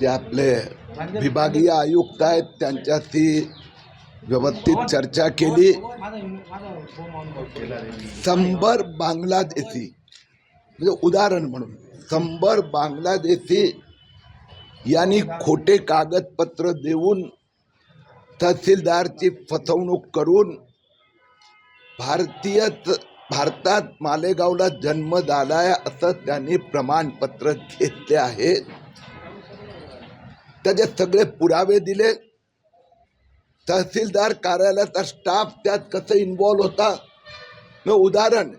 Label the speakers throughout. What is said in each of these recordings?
Speaker 1: जे आपले विभागीय आयुक्त आहेत त्यांच्याशी व्यवस्थित चर्चा केली. शंभर बांगलादेशी म्हणजे उदाहरण म्हणून शंभर बांगलादेशी यांनी खोटे कागदपत्र देऊन तहसीलदारची फसवणूक करून भारतीय भारतात मालेगावला जन्म झालाय असं त्यांनी प्रमाणपत्र घेतले आहे. त्याचे सगळे पुरावे दिले. तहसीलदार कार्यालयाचा स्टाफ त्यात कसं इन्वॉल्व्ह होता? मग उदाहरण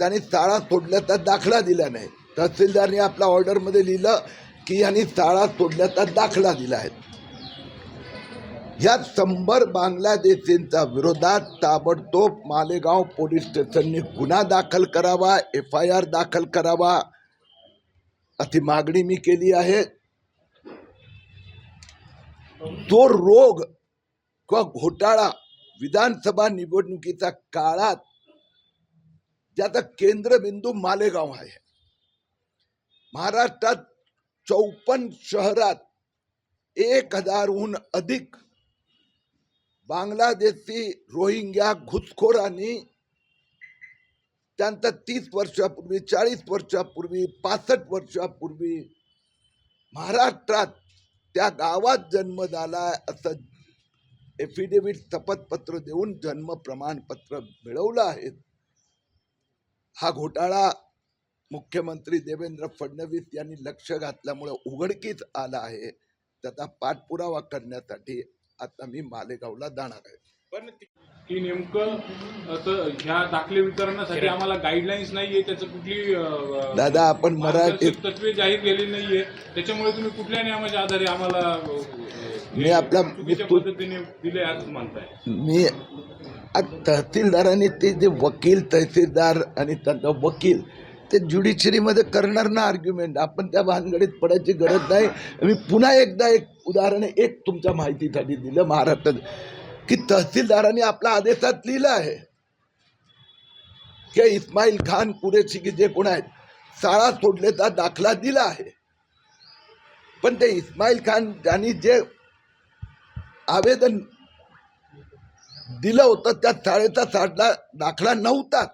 Speaker 1: त्यांनी शाळा सोडल्याचा दाखला दिला नाही. तहसीलदारने आपल्या ऑर्डरमध्ये लिहिलं की यांनी शाळा सोडल्याचा दाखला दिला आहे. या शंभर बांगलादेशींच्या विरोधात ताबडतोब मालेगाव पोलीस स्टेशनने गुन्हा दाखल करावा एफ आय आर दाखल करावा अशी मागणी मी केली आहे. तो रोग किंवा घोटाळा विधानसभा निवडणुकीच्या काळात ज्याचा केंद्रबिंदू मालेगाव आहे. महाराष्ट्रात चौपन्न शहरात एक हजारहून अधिक बांगलादेशी रोहिंग्या घुसखोरांनी त्यांचा तीस वर्षापूर्वी चाळीस वर्षापूर्वी पासष्ट वर्षापूर्वी महाराष्ट्रात त्या गावात जन्म झाला असं एफिडेव्हिट शपथपत्र देऊन जन्म प्रमाणपत्र मिळवलं आहे. हा घोटाळा मुख्यमंत्री देवेंद्र फडणवीस यांनी लक्ष घातल्यामुळे उघडकीस आला आहे. त्याचा पाठपुरावा करण्यासाठी आता मी मालेगावला जाणार आहे.
Speaker 2: पण की नेमकं ह्या दाखले वितरणासाठी आम्हाला गाईडलाईन्स नाहीये त्याचं कुठली
Speaker 1: दादा आपण मराठी
Speaker 2: तत्वे जाहीर केली नाहीये. त्याच्यामुळे तुम्ही कुठल्या नियमाच्या आधारे आम्हाला
Speaker 1: मी आपला- मी
Speaker 2: चुकीच्या
Speaker 1: तू-
Speaker 2: पद्धतीने दिले असं म्हणताय.
Speaker 1: मी आज तहसीलदारांनी ते जे वकील तहसीलदार आणि त्यांचा वकील ते ज्युडिशरीमध्ये करणार ना आर्ग्युमेंट आपण त्या भानगडीत पडायची गरज नाही. मी पुन्हा एकदा एक उदाहरण एक तुमच्या माहितीसाठी दिलं महाराष्ट्रात. की तहसीलदारांनी आपला आदेशात लिहिलं आहे. की इस्माईल खान कुरेशी की जे कोण आहेत शाळा सोडल्याचा दाखला दिला आहे. पण ते इस्माईल खान यांनी जे आवेदन दिलं होतं त्या शाळेचा साडला दाखला नव्हता.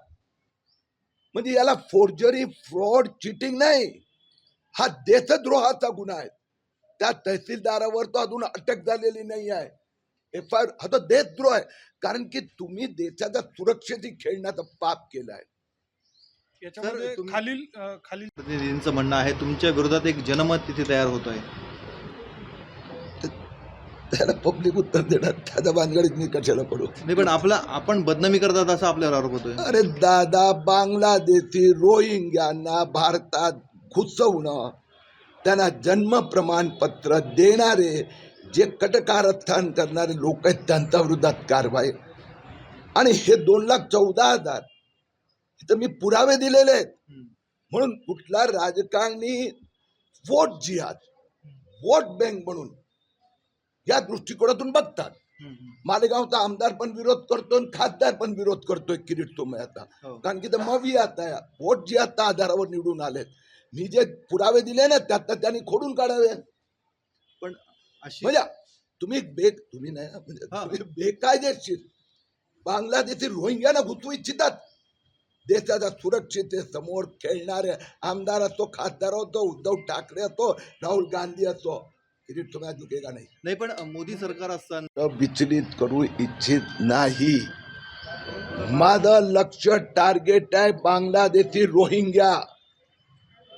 Speaker 1: म्हणजे याला फोर्जरी फ्रॉड चिटिंग नाही. हा देशद्रोहाचा गुन्हा आहे. त्या तहसीलदारावर तो अजून अटक झालेली नाही आहे. एफ आय हा तो देशद्रोह आहे. कारण की तुम्ही देशाच्या सुरक्षेशी खेळण्याचं पाप केलं आहे.
Speaker 3: याच्यामध्ये खालील खालील
Speaker 4: प्रतिनिधींचं म्हणणं आहे तुमच्या विरोधात एक जनमत तिथे तयार होत आहे.
Speaker 1: त्याला पब्लिक उत्तर देणार. त्याच्या भानगडीत मी कशाला पडू?
Speaker 4: नाही पण आपला आपण बदनामी करतात असा आपल्यावर आरोप होतोय.
Speaker 1: अरे दादा बांगलादेशी रोहिंग्यांना भारतात घुसवणं त्यांना जन्म प्रमाणपत्र देणारे जे कटकारस्थान करणारे लोक आहेत त्यांच्या विरोधात कारवाई. आणि हे दोन लाख चौदा हजार तर मी पुरावे दिलेले आहेत. म्हणून कुठला राजकारणी वोट जिहाद वोट बँक म्हणून या दृष्टिकोनातून बघतात. मालेगावचा आमदार पण विरोध करतो आणि खासदार पण विरोध करतोय किरीट सोमयाचा
Speaker 4: हो.
Speaker 1: कारण की ते मवी आता वोट जी आता आधारावर निवडून आलेत. मी जे पुरावे दिले ना त्यात त्यांनी खोडून काढावे.
Speaker 4: पण अशी
Speaker 1: म्हणजे तुम्ही बे तुम्ही नाही म्हणजे बेकायदेशीर बांगलादेशी रोहिंग्याना घुसवू इच्छितात. देशाच्या सुरक्षितेसमोर खेळणारे आमदार असतो खासदार असतो उद्धव ठाकरे असतो राहुल गांधी असतो. झुकेगा नाही.
Speaker 4: नाही पण मोदी सरकार असताना
Speaker 1: विचलित करू इच्छित नाही. माझं लक्ष टार्गेट आहे बांगलादेशी रोहिंग्या.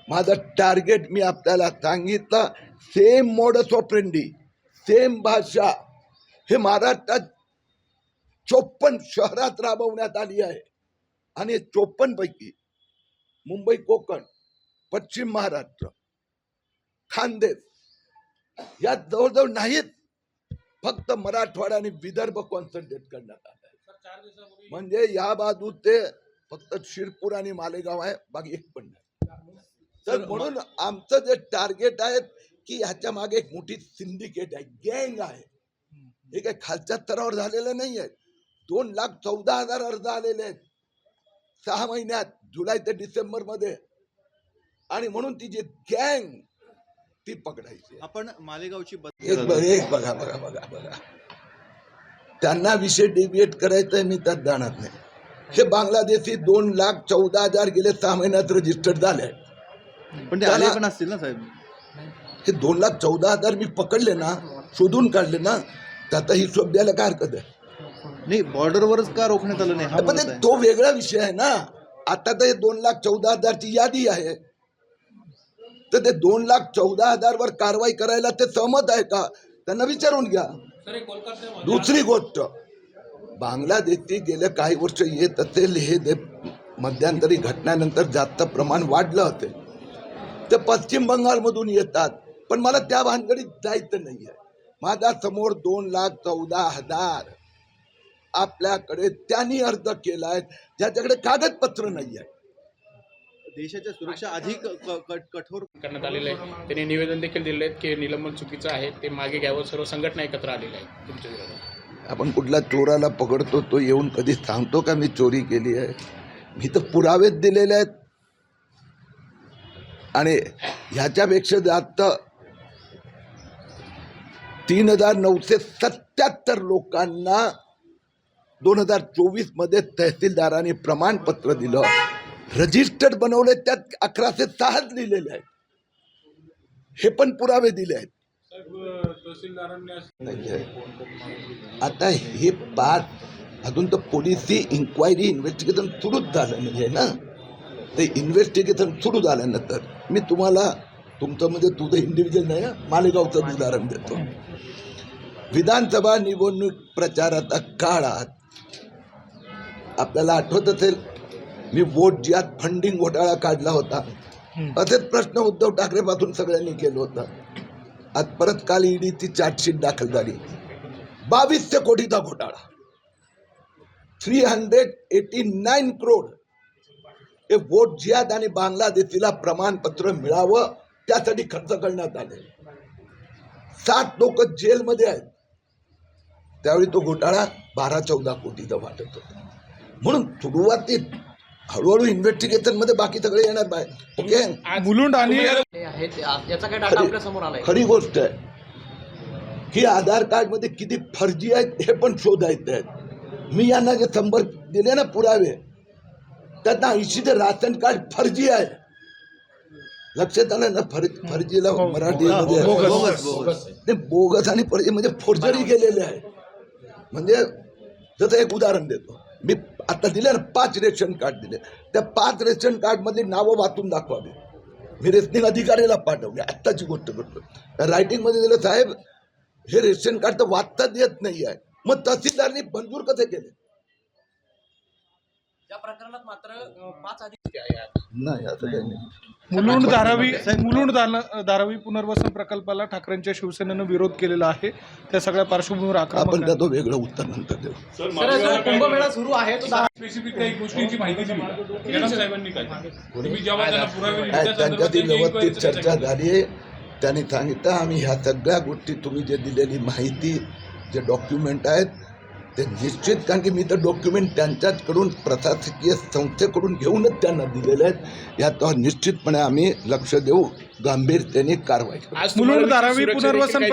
Speaker 1: माझं टार्गेट मी आपल्याला सांगितलं सेम मोडस ऑपरेंडी सेम भाषा. हे महाराष्ट्रात चोपन्न शहरात राबवण्यात आली आहे. आणि चोपन्न पैकी मुंबई कोकण पश्चिम महाराष्ट्र खानदेश या जवळजवळ नाहीत. फक्त मराठवाडा आणि विदर्भ कॉन्सन्ट्रेट करण्यात आलं आहे. म्हणजे या बाजू ते फक्त शिरपूर आणि मालेगाव आहे बाकी एक पण नाही. तर म्हणून आमचं जे टार्गेट आहे की ह्याच्या मागे एक मोठी सिंडिकेट आहे गँग आहे. हे काय खालच्या स्तरावर झालेलं नाही आहे दोन लाख चौदा हजार अर्ज आलेले आहेत. सहा महिन्यात जुलै ते डिसेंबरमध्ये आणि म्हणून ती जी गँग ती पकडायची.
Speaker 4: आपण मालेगावची
Speaker 1: एक बघ एक बघा बघा बघा बघा. त्यांना विषय डेबिएट करायचा आहे मी त्यात जाणार नाही. हे बांगलादेशी दोन लाख चौदा हजार गेले सहा महिन्यात रजिस्टर्ड झाले.
Speaker 4: पण ते आले पण असतील ना साहेब?
Speaker 1: हे दोन लाख चौदा हजार मी पकडले ना शोधून काढले ना त्याचा हिशोब द्यायला काय हरकत आहे?
Speaker 4: नाही बॉर्डरवरच का रोखण्यात आलं नाही? हा
Speaker 1: पण
Speaker 4: मुद्दा
Speaker 1: ते
Speaker 4: आहे.
Speaker 1: तो वेगळा विषय आहे ना. आता तर हे दोन लाख चौदा हजारची यादी आहे. तर ते दोन लाख चौदा हजार वर कारवाई करायला ते सहमत आहे का? त्यांना विचारून घ्या. दुसरी गोष्ट बांगलादेशची गेल्या काही वर्ष येत असेल हे जे मध्यंतरी घटनानंतर जास्त प्रमाण वाढलं असेल ते पश्चिम बंगालमधून येतात. पण मला त्या भानगडीत जायचं नाही आहे माझ्यासमोर दोन लाख चौदा हजार आपल्याकडे त्यांनी अर्ज केलाय ज्याच्याकडे कागदपत्र नाही आहे
Speaker 4: देशाच्या सुरक्षा अधिक कठोर
Speaker 5: करण्यात आलेलं आहे. त्यांनी निवेदन देखील दिलेलं आहे की निलंबन चुकीचं आहे. ते मागे घ्यावं. सर्व संघटना एकत्र आलेल्या आहेत. तुमच्या विरोधात.
Speaker 1: आपण कुठला चोराला पकडतो तो येऊन कधी सांगतो का मी चोरी केली आहे? मी तर पुरावेच दिलेले आहेत. आणि ह्याच्यापेक्षा जास्त तीन हजार नऊशे सत्याहत्तर लोकांना दोन हजार चोवीसमध्ये तहसीलदारांनी प्रमाणपत्र दिलं. रजिस्टर्ड बनवले त्यात अकराशे सहाच लिहिलेले आहेत. हे पण पुरावे दिले आहेत. आता हे पाच अजून तर पोलिसी इन्क्वायरी इन्व्हेस्टिगेशन सुरूच झालं म्हणजे आहे ना? ते इन्व्हेस्टिगेशन सुरू झाल्यानंतर मी तुम्हाला तुमचं म्हणजे तुझं इंडिव्हिज्युअल नाही मालेगावचं उदाहरण देतो. विधानसभा निवडणूक प्रचाराचा काळात आपल्याला आठवत असेल मी वोट ज्यात फंडिंग घोटाळा काढला होता. असेच प्रश्न उद्धव ठाकरे पासून सगळ्यांनी केलं होतं. आज परत काल ईडीची चार्जशीट दाखल झाली बावीसशे कोटीचा घोटाळा. Three hundred eighty nine crore हे वोट जिहाद आणि बांगलादेशीला प्रमाणपत्र मिळावं त्यासाठी खर्च करण्यात आले. सात लोक जेलमध्ये आहेत. त्यावेळी तो घोटाळा बारा चौदा कोटीचा वाटत होता. म्हणून सुरुवातीत हळूहळू इन्व्हेस्टिगेशनमध्ये बाकी सगळे येणार बाहेर. ओके
Speaker 3: मुलुंड आणि
Speaker 6: हे आहे ते- याचा काय डाटा आपल्यासमोर आलाय.
Speaker 1: खरी गोष्ट आहे. की आधार कार्डमध्ये किती फर्जी आहेत हे पण शोधायचे आहेत मी यांना जे शंभर दिले ना पुरावे त्यांना ऐंशी ते राशन कार्ड फर्जी आहे. लक्षात आलं ना फर फर्जीला मराठीमध्ये
Speaker 4: बोगस. बोगस.
Speaker 1: ते बोगस आणि फर्जी म्हणजे फोर्जरी केलेले आहे. म्हणजे जसं एक उदाहरण देतो. मी आता दिले ना पाच रेशन कार्ड दिले. त्या पाच रेशन कार्डमधली नावं वाचून दाखवावी. मी रेशनिंग अधिकाऱ्याला पाठवले. आत्ताची गोष्ट करतो. रायटिंगमध्ये दिलं साहेब हे रेशन कार्ड तर वाचताच येत नाही आहे मग तहसीलदारनी मंजूर कसे केले?
Speaker 6: या प्रकरणात मात्र पाच अधिक
Speaker 1: नाही असं काही नाही
Speaker 3: मुलुंड धारावी मुलुंड धारावी पुनर्वसन प्रकल्पाला ठाकरेंच्या शिवसेनेनं विरोध केलेला आहे. त्या सगळ्या पार्श्वभूमीवर
Speaker 1: आपण
Speaker 3: आहे.
Speaker 1: त्याचं वेगळं उत्तर नंतर देऊ.
Speaker 2: सर
Speaker 6: जो कुंभमेळा सुरू आहे तो दहा
Speaker 2: स्पेसिफिक काही गोष्टींची माहिती दिली का? कदम साहेबांनी काय तुम्ही जेव्हा त्यांना पुरावे दिले
Speaker 1: नाही,
Speaker 2: त्या संदर्भात
Speaker 1: त्यांच्याशी
Speaker 2: त्यांची
Speaker 1: व्यवस्थित
Speaker 2: inquiry
Speaker 1: चर्चा झाली. आहे त्यांनी सांगितलं आम्ही ह्या सगळ्या गोष्टी तुम्ही जे दिलेली माहिती जे डॉक्युमेंट आहेत ते निश्चित कारण की मी तर डॉक्युमेंट त्यांच्याचकडून प्रशासकीय संस्थेकडून घेऊनच त्यांना दिलेले आहेत. याच्यावर निश्चितपणे आम्ही लक्ष देऊ. गांभीर्याने कारवाई
Speaker 5: आज तुम्हाला
Speaker 3: धारावी पुनर्वसन